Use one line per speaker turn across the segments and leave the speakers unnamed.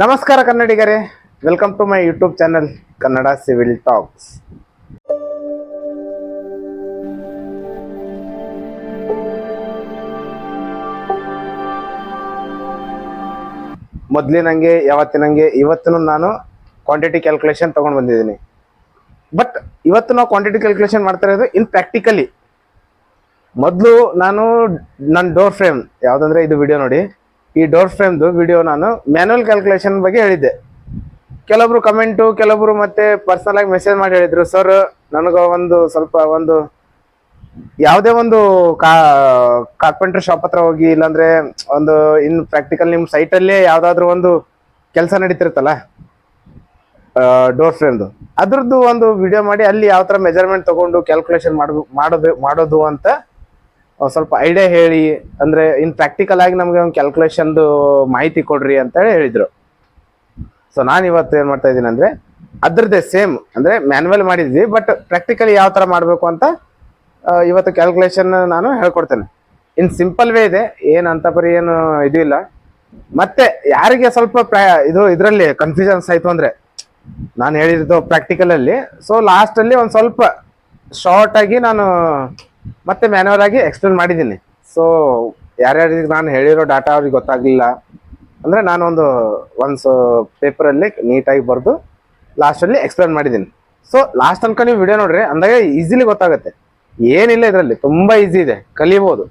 ನಮಸ್ಕಾರ ಕನ್ನಡಿಗರೇ welcome to my YouTube channel Kannada civil talks ಮೊದಲಿನಂಗೆ, ಯಾವತ್ತಿನಂಗೆ ಇವತ್ತು ನಾನು ಕ್ವಾಂಟಿಟಿ ಕ್ಯಾಲ್ಕುಲೇಷನ್ ತೊಗೊಂಡು ಬಂದಿದ್ದೀನಿ. ಬಟ್ ಇವತ್ತು ನಾವು ಕ್ವಾಂಟಿಟಿ ಕ್ಯಾಲ್ಕುಲೇಷನ್ ಮಾಡ್ತಾ ಇರೋದು ಇನ್ ಪ್ರಾಕ್ಟಿಕಲಿ ಮೊದಲು ನಾನು, ನನ್ನ ಡೋರ್ ಫ್ರೇಮ್ ಯಾವುದಂದ್ರೆ ಇದು ವಿಡಿಯೋ ನೋಡಿ. ಈ ಡೋರ್ ಫ್ರೇಮ್ದು ವಿಡಿಯೋ ನಾನು ಮ್ಯಾನುವಲ್ ಕ್ಯಾಲ್ಕುಲೇಷನ್ ಬಗ್ಗೆ ಹೇಳಿದ್ದೆ. ಕೆಲವೊಬ್ರು ಕಮೆಂಟು ಕೆಲವೊಬ್ರು ಮತ್ತೆ ಪರ್ಸನಲ್ ಮೆಸೇಜ್ ಮಾಡಿ ಹೇಳಿದ್ರು. ಸರ್ ನನಗೆ ಒಂದು ಸ್ವಲ್ಪ ಒಂದು ಯಾವುದೇ ಒಂದು ಕಾ ಕಾರ್ಪೆಂಟರ್ ಶಾಪ್ ಹತ್ರ ಹೋಗಿ, ಇಲ್ಲಾಂದ್ರೆ ಒಂದು ಇನ್ ಪ್ರಾಕ್ಟಿಕಲ್ ನಿಮ್ಮ ಸೈಟಲ್ಲೇ ಯಾವುದಾದ್ರೂ ಒಂದು ಕೆಲಸ ನಡೀತಿರುತ್ತಲ್ಲ ಡೋರ್ ಫ್ರೇಮ್ದು ಅದ್ರದ್ದು ಒಂದು ವಿಡಿಯೋ ಮಾಡಿ ಅಲ್ಲಿ ಯಾವ ಥರ ಮೆಜರ್ಮೆಂಟ್ ತಗೊಂಡು ಕ್ಯಾಲ್ಕುಲೇಷನ್ ಮಾಡಬೇಕು ಮಾಡೋದು ಅಂತ ಸ್ವಲ್ಪ ಐಡಿಯಾ ಹೇಳಿ, ಅಂದ್ರೆ ಇನ್ ಪ್ರಾಕ್ಟಿಕಲ್ ಆಗಿ ನಮಗೆ ಒಂದು ಕ್ಯಾಲ್ಕುಲೇಷನ್ದು ಮಾಹಿತಿ ಕೊಡ್ರಿ ಅಂತ ಹೇಳಿ ಹೇಳಿದ್ರು. ಸೊ ನಾನು ಇವತ್ತು ಏನು ಮಾಡ್ತಾ ಇದ್ದೀನಿ ಅಂದ್ರೆ, ಅದ್ರದ್ದೇ ಸೇಮ್ ಅಂದ್ರೆ ಮ್ಯಾನ್ಯಲ್ ಮಾಡಿದ್ವಿ ಬಟ್ ಪ್ರಾಕ್ಟಿಕಲಿ ಯಾವ ಥರ ಮಾಡಬೇಕು ಅಂತ ಇವತ್ತು ಕ್ಯಾಲ್ಕುಲೇಷನ್ ನಾನು ಹೇಳ್ಕೊಡ್ತೇನೆ. ಇನ್ ಸಿಂಪಲ್ ವೇ ಇದೆ, ಏನು ಅಂತ ಬರೀ ಏನು ಇದು ಇಲ್ಲ. ಮತ್ತೆ ಯಾರಿಗೆ ಸ್ವಲ್ಪ ಇದು, ಇದರಲ್ಲಿ ಕನ್ಫ್ಯೂಷನ್ಸ್ ಆಯ್ತು ಅಂದ್ರೆ, ನಾನು ಹೇಳಿದ್ದು ಪ್ರಾಕ್ಟಿಕಲ್ ಅಲ್ಲಿ. ಸೊ ಲಾಸ್ಟಲ್ಲಿ ಒಂದು ಸ್ವಲ್ಪ ಶಾರ್ಟಾಗಿ ನಾನು ಮತ್ತೆ ಮ್ಯಾನುವಲ್ ಆಗಿ ಎಕ್ಸ್ಪ್ಲೇನ್ ಮಾಡಿದ್ದೀನಿ. ಸೊ ಯಾರ್ಯಾರಿಗೆ ನಾನು ಹೇಳಿರೋ ಡಾಟಾ ಅವ್ರಿಗೆ ಗೊತ್ತಾಗಲಿಲ್ಲ. ಅಂದರೆ ನಾನು ಒಂದು ಒಂದು ಪೇಪರಲ್ಲಿ ನೀಟಾಗಿ ಬರೆದು ಲಾಸ್ಟಲ್ಲಿ ಎಕ್ಸ್ಪ್ಲೇನ್ ಮಾಡಿದ್ದೀನಿ. ಸೊ ಲಾಸ್ಟ್ ತನಕ ನೀವು ವಿಡಿಯೋ ನೋಡ್ರಿ, ಅಂದಾಗ ಈಸಿಲಿ ಗೊತ್ತಾಗುತ್ತೆ. ಏನಿಲ್ಲ ಇದರಲ್ಲಿ, ತುಂಬ ಈಸಿ ಇದೆ, ಕಲಿಬೋದು.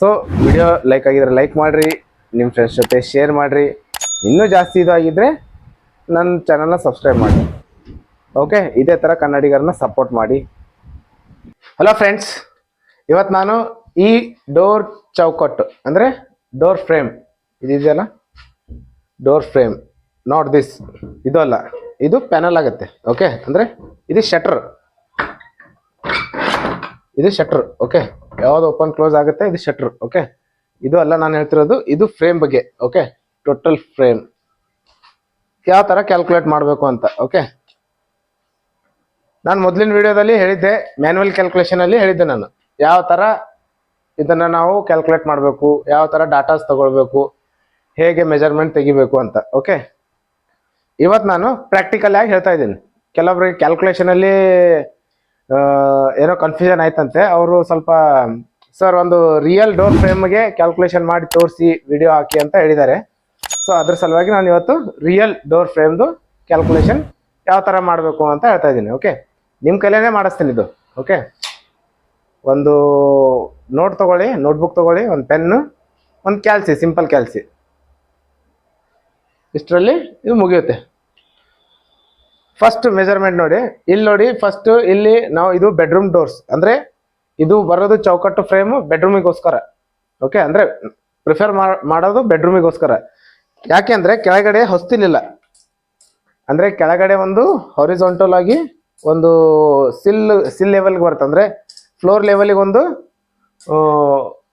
ಸೊ ವಿಡಿಯೋ ಲೈಕ್ ಆಗಿದ್ರೆ ಲೈಕ್ ಮಾಡಿರಿ ನಿಮ್ಮ ಫ್ರೆಂಡ್ಸ್ ಜೊತೆ ಶೇರ್ ಮಾಡಿರಿ. ಇನ್ನೂ ಜಾಸ್ತಿ ಇದು ಆಗಿದ್ದರೆ ನನ್ನ ಚಾನಲ್ನ ಸಬ್ಸ್ಕ್ರೈಬ್ ಮಾಡಿ ಓಕೆ ಇದೇ ಥರ ಕನ್ನಡಿಗರನ್ನ ಸಪೋರ್ಟ್ ಮಾಡಿ. ಹಲೋ ಫ್ರೆಂಡ್ಸ್ ಇವತ್ತು ನಾನು ಈ ಡೋರ್ ಚೌಕಟ್ಟು, ಅಂದರೆ ಡೋರ್ ಫ್ರೇಮ್ ಇದಿದೆಯಲ್ಲ? ಡೋರ್ ಫ್ರೇಮ್ ನಾಟ್ ದಿಸ್ ಇದು ಅಲ್ಲ, ಇದು ಪ್ಯಾನಲ್ ಆಗುತ್ತೆ ಓಕೆ ಅಂದರೆ ಇದು ಶಟ್ರ್ ಇದು ಶಟ್ರ್ ಓಕೆ ಯಾವುದು ಓಪನ್ ಕ್ಲೋಸ್ ಆಗುತ್ತೆ, ಇದು ಶಟ್ರ್ ಓಕೆ ಇದು ಅಲ್ಲ ನಾನು ಹೇಳ್ತಿರೋದು, ಇದು ಫ್ರೇಮ್ ಬಗ್ಗೆ ಓಕೆ ಟೋಟಲ್ ಫ್ರೇಮ್ ಯಾವ ಥರ ಕ್ಯಾಲ್ಕುಲೇಟ್ ಮಾಡಬೇಕು ಅಂತ ಓಕೆ ನಾನು ಮೊದಲಿನ ವಿಡಿಯೋದಲ್ಲಿ ಹೇಳಿದ್ದೆ ಮ್ಯಾನ್ಯಲ್ ಕ್ಯಾಲ್ಕುಲೇಷನ್ ಅಲ್ಲಿ ಹೇಳಿದ್ದೆ ನಾನು. ಯಾವ ಥರ ಇದನ್ನ ನಾವು ಕ್ಯಾಲ್ಕುಲೇಟ್ ಮಾಡಬೇಕು, ಯಾವ ಥರ ಡಾಟಾಸ್ ತಗೊಳ್ಬೇಕು, ಹೇಗೆ ಮೆಜರ್ಮೆಂಟ್ ತೆಗಿಬೇಕು ಅಂತ ಓಕೆ ಇವತ್ತು ನಾನು ಪ್ರಾಕ್ಟಿಕಲ್ ಆಗಿ ಹೇಳ್ತಾ ಇದ್ದೀನಿ. ಕೆಲವೊಬ್ರಿಗೆ ಕ್ಯಾಲ್ಕುಲೇಷನ್ ಅಲ್ಲಿ ಏನೋ ಕನ್ಫ್ಯೂಷನ್ ಆಯ್ತಂತೆ, ಅವರು ಸ್ವಲ್ಪ ಸರ್ ಒಂದು ರಿಯಲ್ ಡೋರ್ ಫ್ರೇಮ್ಗೆ ಕ್ಯಾಲ್ಕುಲೇಷನ್ ಮಾಡಿ ತೋರಿಸಿ ವಿಡಿಯೋ ಹಾಕಿ ಅಂತ ಹೇಳಿದ್ದಾರೆ. ಸೊ ಅದ್ರ ಸಲುವಾಗಿ ನಾನು ಇವತ್ತು ರಿಯಲ್ ಡೋರ್ ಫ್ರೇಮ್ದು ಕ್ಯಾಲ್ಕುಲೇಷನ್ ಯಾವ ಥರ ಮಾಡಬೇಕು ಅಂತ ಹೇಳ್ತಾ ಇದ್ದೀನಿ ಓಕೆ ನಿಮ್ಮ ಕೈಲೇ ಮಾಡಿಸ್ತೀನಿ ಇದು. ಓಕೆ ಒಂದು ನೋಟ್ ತಗೊಳ್ಳಿ ನೋಟ್ಬುಕ್ ತಗೊಳ್ಳಿ, ಒಂದು ಪೆನ್ನು ಒಂದು ಕ್ಯಾಲ್ಸಿ ಸಿಂಪಲ್ ಕ್ಯಾಲ್ಸಿ ಇಷ್ಟರಲ್ಲಿ ಇದು ಮುಗಿಯುತ್ತೆ. ಫಸ್ಟ್ ಮೆಜರ್ಮೆಂಟ್ ನೋಡಿ. ಇಲ್ಲಿ ನೋಡಿ ಫಸ್ಟ್ ಇಲ್ಲಿ ನಾವು ಇದು ಬೆಡ್ರೂಮ್ ಡೋರ್ಸ್ ಅಂದರೆ ಇದು ಬರೋದು ಚೌಕಟ್ಟು ಫ್ರೇಮ್ ಬೆಡ್ರೂಮಿಗೋಸ್ಕರ ಓಕೆ ಅಂದರೆ ಪ್ರಿಫರ್ ಮಾಡೋದು ಬೆಡ್ರೂಮಿಗೋಸ್ಕರ ಯಾಕೆ ಅಂದರೆ ಕೆಳಗಡೆ ಹೊಸ್ತಿಲಿಲ್ಲ ಅಂದರೆ ಕೆಳಗಡೆ ಒಂದು ಹಾರಿಜಾಂಟಲ್ ಆಗಿ ಒಂದು ಸಿಲ್ ಸಿಲ್ ಲೆವೆಲ್ಗೆ ಬರುತ್ತೆ. ಅಂದ್ರೆ ಫ್ಲೋರ್ ಲೆವೆಲಿಗೆ ಒಂದು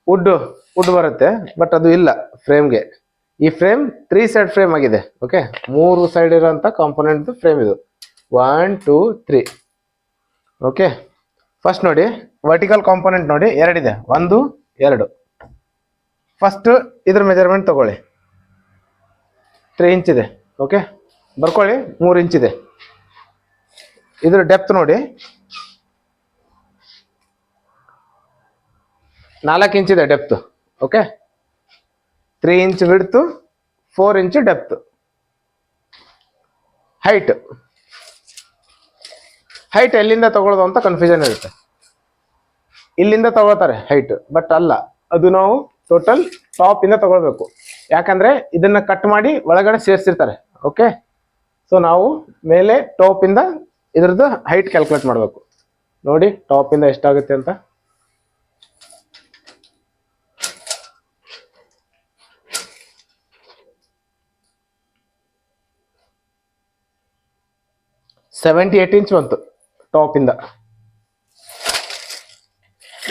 ವುಡ್ ವುಡ್ ಬರುತ್ತೆ. ಬಟ್ ಅದು ಇಲ್ಲ ಫ್ರೇಮ್ಗೆ ಈ ಫ್ರೇಮ್ ತ್ರೀ ಸೈಡ್ ಫ್ರೇಮ್ ಆಗಿದೆ. ಓಕೆ ಮೂರು ಸೈಡ್ ಇರೋಂಥ ಕಾಂಪೊನೆಂಟ್ದು ಫ್ರೇಮ್ ಇದು. One two three okay first ನೋಡಿ ವರ್ಟಿಕಲ್ ಕಾಂಪೊನೆಂಟ್ ನೋಡಿ. ಎರಡಿದೆ ಒಂದು, ಎರಡು. ಫಸ್ಟ್ ಇದ್ರ ಮೆಜರ್ಮೆಂಟ್ ತಗೊಳ್ಳಿ. ತ್ರೀ ಇಂಚ್ ಇದೆ. ಓಕೆ ಬರ್ಕೊಳ್ಳಿ. ಮೂರು ಇಂಚ್ ಇದೆ. ಇದ್ರ ಡೆಪ್ತ್ ನೋಡಿ. ನಾಲ್ಕು ಇಂಚ್ ಇದೆ depth okay three inch width four inch depth height height ಎಲ್ಲಿಂದ ತಗೊಳ್ಳೋದು ಅಂತ ಕನ್ಫ್ಯೂಷನ್ ಇರುತ್ತೆ. ಇಲ್ಲಿಂದ ತಗೊಳ್ತಾರೆ ಹೈಟ್ ಬಟ್ ಅಲ್ಲ. ಅದು ನಾವು ಟೋಟಲ್ ಟಾಪ್ ಇಂದ ತಗೊಳ್ಬೇಕು. ಯಾಕಂದ್ರೆ ಇದನ್ನ ಕಟ್ ಮಾಡಿ ಒಳಗಡೆ ಸೇರಿಸಿರ್ತಾರೆ ಓಕೆ ಸೊ ನಾವು ಮೇಲೆ ಟಾಪ್ ಇಂದ ಇದ್ರದ್ದು ಹೈಟ್ ಕ್ಯಾಲ್ಕುಲೇಟ್ ಮಾಡಬೇಕು. ನೋಡಿ ಟಾಪ್ ಇಂದ ಎಷ್ಟಾಗುತ್ತೆ ಅಂತ. ಸೆವೆಂಟಿ ಏಟ್ ಇಂಚ್ ಬಂತು ಟಾಪ್ ಇಂದ.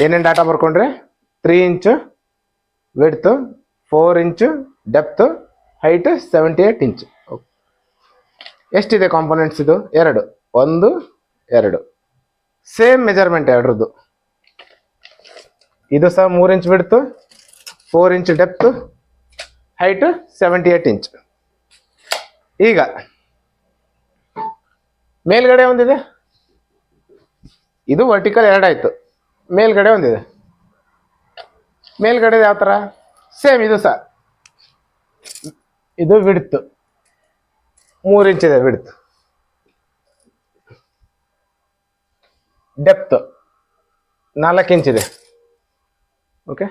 ಏನೇನು data ಬರ್ಕೊಂಡ್ರೆ? Three inch width four inch depth height seventy eight inch ಎಷ್ಟಿದೆ ಕಾಂಪೊನೆಂಟ್ಸ್ ಇದು? ಎರಡು. ಒಂದು, ಎರಡು. ಸೇಮ್ ಮೆಜರ್ಮೆಂಟ್ ಎರಡರದ್ದು. ಇದು ಸಹ ಮೂರು inch width four inch depth height seventy eight inch ಈಗ, ಮೇಲ್ಗಡೆ ಒಂದಿದೆ. ಇದು ವರ್ಟಿಕಲ್ ಎರಡಾಯಿತು. ಮೇಲ್ಗಡೆ ಒಂದಿದೆ. ಮೇಲ್ಗಡೆ ಯಾವ ಥರ ಸೇಮ್ ಇದು ಸಹ. ಇದು ಬಿಡ್ತು ಮೂರು ಇಂಚ್ ಇದೆ ಬಿಡ್ತು ಡೆಪ್ತ್ ನಾಲ್ಕು ಇಂಚ್ ಇದೆ. ಓಕೆ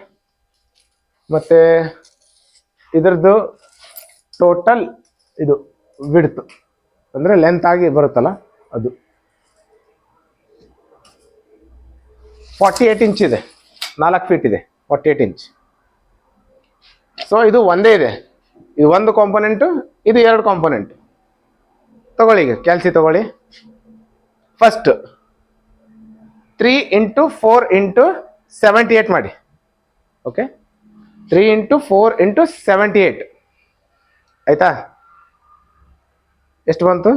ಮತ್ತು ಇದರದ್ದು ಟೋಟಲ್ ಇದು ವಿಡ್ತ್ ಅಂದರೆ ಲೆಂತ್ ಆಗಿ ಬರುತ್ತಲ್ಲ ಅದು. ಫಾರ್ಟಿ ಏಯ್ಟ್ ಇಂಚ್ ಇದೆ. ನಾಲ್ಕು ಫೀಟ್ ಇದೆ. ಫಾರ್ಟಿ ಏಯ್ಟ್ ಇಂಚ್ ಸೊ ಇದು ಒಂದೇ ಇದೆ. ಇದು ಒಂದು ಕಾಂಪೊನೆಂಟು ಇದು ಎರಡು ಕಾಂಪೊನೆಂಟ್ ತಗೊಳ್ಳಿ ಈಗ ಕ್ಯಾಲ್ಸಿ ತಗೊಳ್ಳಿ. First three into four into seventy eight ಮಾಡಿ. Okay three into four into seventy eight ಆಯಿತಾ? ಎಷ್ಟು ಬಂತು?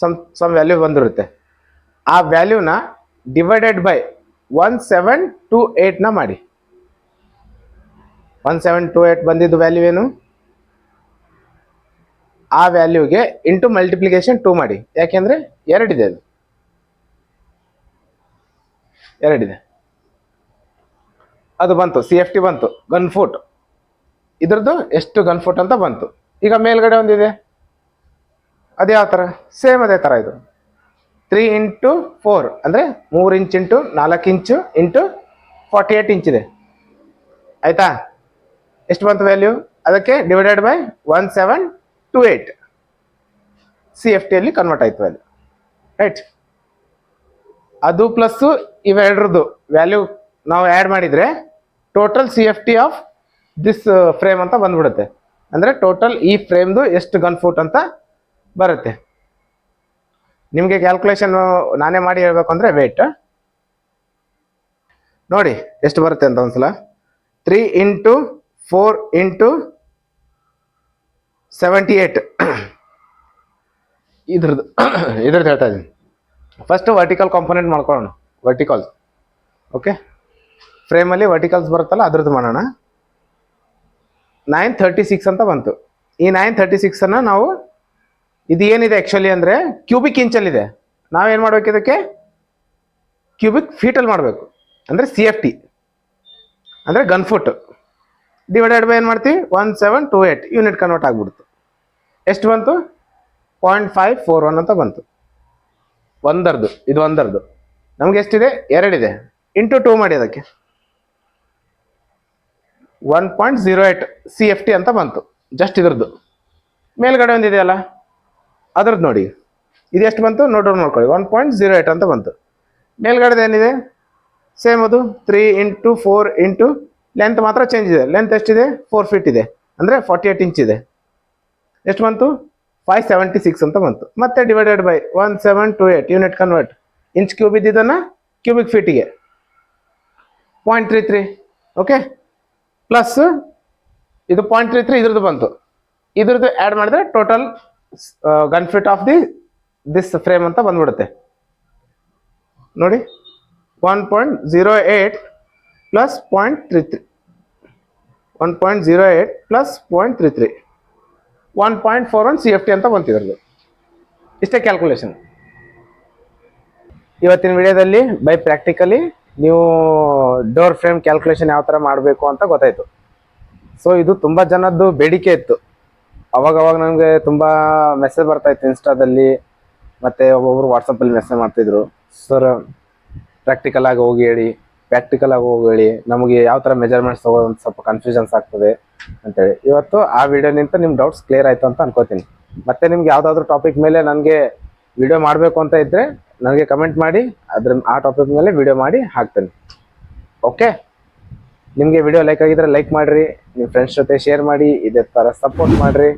ಸಮ್ ಸಮ್ ವ್ಯಾಲ್ಯೂ ಬಂದಿರುತ್ತೆ. ಆ ವ್ಯಾಲ್ಯೂನ divided by one seven two ಏಟ್ನ ಮಾಡಿ. ಒನ್ ಸೆವೆನ್ ಟು ಏಟ್ ಬಂದಿದ್ದು ವ್ಯಾಲ್ಯೂ ಏನು? ಆ ವ್ಯಾಲ್ಯೂಗೆ ಇಂಟು ಮಲ್ಟಿಪ್ಲಿಕೇಶನ್ ಟೂ ಮಾಡಿ. ಯಾಕೆಂದರೆ ಎರಡಿದೆ ಅದು. ಎರಡಿದೆ ಅದು ಬಂತು ಸಿ ಎಫ್ ಟಿ ಬಂತು ಗನ್ ಫೋಟ್ ಇದ್ರದ್ದು ಎಷ್ಟು ಗನ್ ಫೋಟ್ ಅಂತ ಬಂತು. ಈಗ ಮೇಲ್ಗಡೆ ಒಂದಿದೆ. ಅದು ಯಾವ ಥರ? ಸೇಮ್ ಅದೇ ಥರ ಇದು. ತ್ರೀ ಇಂಟು ಫೋರ್ ಅಂದರೆ ಮೂರು ಇಂಚ್ ಇಂಟು ನಾಲ್ಕು inch into forty eight inch ಇದೆ. ಆಯಿತಾ? ಎಷ್ಟು ಬಂತು ವ್ಯಾಲ್ಯೂ ಅದಕ್ಕೆ divided by one seven two eight C F ಟಿಯಲ್ಲಿ convert ಆಯಿತು ವ್ಯಾಲ್ಯೂ ರೈಟ್ ಅದು ಪ್ಲಸ್ಸು ಇವೆರಡ್ರದ್ದು ವ್ಯಾಲ್ಯೂ ನಾವು ಆ್ಯಡ್ ಮಾಡಿದರೆ total C F T of this frame ಅಂತ ಬಂದ್ಬಿಡುತ್ತೆ. ಅಂದರೆ ಟೋಟಲ್ ಈ ಫ್ರೇಮ್ದು ಎಷ್ಟು ಗನ್ ಫೂಟ್ ಅಂತ ಬರುತ್ತೆ. ನಿಮಗೆ ಕ್ಯಾಲ್ಕುಲೇಷನ್ ನಾನೇ ಮಾಡಿ ಹೇಳ್ಬೇಕು ಅಂದರೆ ವೆಯ್ಟ್ ನೋಡಿ, ಎಷ್ಟು ಬರುತ್ತೆ ಅಂತ ಒಂದ್ಸಲ. Three into four into seventy eight ಇದ್ರದ್ದು ಇದ್ರದ್ದು ಹೇಳ್ತಾ ಇದ್ದೀನಿ. ಫಸ್ಟ್ ವರ್ಟಿಕಲ್ ಕಾಂಪೊನೆಂಟ್ ಮಾಡ್ಕೊಳ್ಳೋಣ. ವರ್ಟಿಕಲ್ ಓಕೆ ಫ್ರೇಮಲ್ಲಿ ವರ್ಟಿಕಲ್ಸ್ ಬರುತ್ತಲ್ಲ, ಅದ್ರದ್ದು ಮಾಡೋಣ. ನೈನ್ ಥರ್ಟಿ ಸಿಕ್ಸ್ ಅಂತ ಬಂತು. ಈ ನೈನ್ ಥರ್ಟಿ ಸಿಕ್ಸನ್ನು ನಾವು ಇದು ಏನಿದೆ ಆ್ಯಕ್ಚುಲಿ ಅಂದರೆ ಕ್ಯೂಬಿಕ್ ಇಂಚಲ್ಲಿದೆ ನಾವೇನು ಮಾಡ್ಬೇಕು ಇದಕ್ಕೆ? ಕ್ಯೂಬಿಕ್ ಫೀಟಲ್ಲಿ ಮಾಡಬೇಕು. ಅಂದರೆ ಸಿ ಎಫ್ ಟಿ ಅಂದರೆ ಗನ್ ಫುಟ್ ಡಿವೈಡೆಡ್ ಬೈ ಏನು ಮಾಡ್ತೀವಿ one seven two eight unit convert ಆಗಿಬಿಡ್ತು. ಎಷ್ಟು ಬಂತು? ಪಾಯಿಂಟ್ ಫೈವ್ ಫೋರ್ ಒನ್ ಅಂತ ಬಂತು. ಒಂದರದು, ಇದು ಒಂದರದು. ನಮ್ಗೆ ಎಷ್ಟಿದೆ? ಎರಡಿದೆ. ಇಂಟು ಟೂ ಮಾಡಿ ಅದಕ್ಕೆ. One point zero eight C F T ಅಂತ ಬಂತು. ಜಸ್ಟ್ ಇದ್ರದ್ದು. ಮೇಲ್ಗಡೆ ಒಂದಿದೆಯಲ್ಲ ಅದ್ರದ್ದು ನೋಡಿ. ಇದು ಎಷ್ಟು ಬಂತು? ನೋಡೋರು, ನೋಡ್ಕೊಳ್ಳಿ. ಒನ್ ಪಾಯಿಂಟ್ ಜೀರೋ ಏಟ್ ಅಂತ ಬಂತು. ಮೇಲ್ಗಡೆದು ಏನಿದೆ? ಸೇಮ್ ಅದು. Three into four into length ಮಾತ್ರ ಚೇಂಜ್ ಇದೆ. ಲೆಂತ್ ಎಷ್ಟಿದೆ? ಫೋರ್ ಫೀಟ್ ಇದೆ. ಅಂದರೆ ಫಾರ್ಟಿ ಏಟ್ ಇಂಚ್ ಇದೆ. ಎಷ್ಟು ಬಂತು? ಫೈವ್ ಸೆವೆಂಟಿ ಸಿಕ್ಸ್ ಅಂತ ಬಂತು. ಮತ್ತೆ divided by one seven two eight unit convert inch cube ಇದ್ದಿದ್ದನ್ನು cubic ಫೀಟಿಗೆ point three three okay plus ಇದು ಪಾಯಿಂಟ್ ತ್ರೀ ತ್ರೀ ಇದ್ರದ್ದು ಬಂತು. ಇದ್ರದ್ದು ಆ್ಯಡ್ ಮಾಡಿದ್ರೆ total gun feet of the this frame ಅಂತ ಬಂದ್ಬಿಡುತ್ತೆ. ನೋಡಿ one point zero eight plus point three three one point zero eight plus point three three one point four one C F T ಅಂತ ಬಂತಿದ್ರದ್ದು ಇಷ್ಟೇ calculation ಇವತ್ತಿನ ವಿಡಿಯೋದಲ್ಲಿ by practically ನೀವು door frame calculation ಯಾವ ಥರ ಮಾಡಬೇಕು ಅಂತ ಗೊತ್ತಾಯಿತು. ಸೊ ಇದು ತುಂಬ ಜನದ್ದು ಬೇಡಿಕೆ ಇತ್ತು. ಅವಾಗ ಅವಾಗ ನನಗೆ ತುಂಬ ಮೆಸೇಜ್ ಬರ್ತಾ ಇತ್ತು ಇನ್ಸ್ಟಾದಲ್ಲಿ, ಮತ್ತು ಒಬ್ಬೊಬ್ರು ವಾಟ್ಸಪ್ಪಲ್ಲಿ ಮೆಸೇಜ್ ಮಾಡ್ತಿದ್ರು. ಸರ್ ಪ್ರಾಕ್ಟಿಕಲಾಗಿ ಹೋಗಿ ಹೇಳಿ. ಪ್ರಾಕ್ಟಿಕಲ್ ಆಗಿ ಹೋಗಿ ನಮಗೆ ಯಾವ ಥರ ಮೆಜರ್ಮೆಂಟ್ಸ್ ತಗೋದು ಅಂತ ಸ್ವಲ್ಪ ಕನ್ಫ್ಯೂಷನ್ಸ್ ಆಗ್ತದೆ ಅಂತೇಳಿ. ಇವತ್ತು ಆ ವಿಡಿಯೋನಿಂದ ನಿಮ್ಮ ಡೌಟ್ಸ್ ಕ್ಲಿಯರ್ ಆಯಿತು ಅಂತ ಅನ್ಕೋತೀನಿ. ಮತ್ತೆ ನಿಮ್ಗೆ ಯಾವುದಾದ್ರೂ ಟಾಪಿಕ್ ಮೇಲೆ ನನಗೆ ವಿಡಿಯೋ ಮಾಡಬೇಕು ಅಂತ ಇದ್ದರೆ ನನಗೆ ಕಮೆಂಟ್ ಮಾಡಿ, ಅದ್ರ ಆ ಟಾಪಿಕ್ ಮೇಲೆ ವಿಡಿಯೋ ಮಾಡಿ ಹಾಕ್ತೇನೆ. ಓಕೆ ನಿಮಗೆ ವಿಡಿಯೋ ಲೈಕ್ ಆಗಿದ್ರೆ ಲೈಕ್ ಮಾಡಿರಿ ನಿಮ್ಮ ಫ್ರೆಂಡ್ಸ್ ಜೊತೆ ಶೇರ್ ಮಾಡಿ, ಇದೇ ಥರ ಸಪೋರ್ಟ್ ಮಾಡಿರಿ.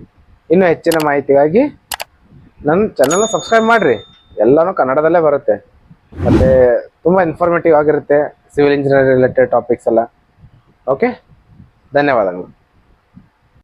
ಇನ್ನೂ ಹೆಚ್ಚಿನ ಮಾಹಿತಿಗಾಗಿ ನನ್ನ ಚಾನಲ್ನ ಸಬ್ಸ್ಕ್ರೈಬ್ ಮಾಡಿರಿ. ಎಲ್ಲನೂ ಕನ್ನಡದಲ್ಲೇ ಬರುತ್ತೆ. ಮತ್ತು ತುಂಬ ಇನ್ಫಾರ್ಮೇಟಿವ್ ಆಗಿರುತ್ತೆ. ಸಿವಿಲ್ ಇಂಜಿನಿಯರಿಂಗ್ ರಿಲೇಟೆಡ್ ಟಾಪಿಕ್ಸ್ ಎಲ್ಲ. ಓಕೆ ಧನ್ಯವಾದಗಳು.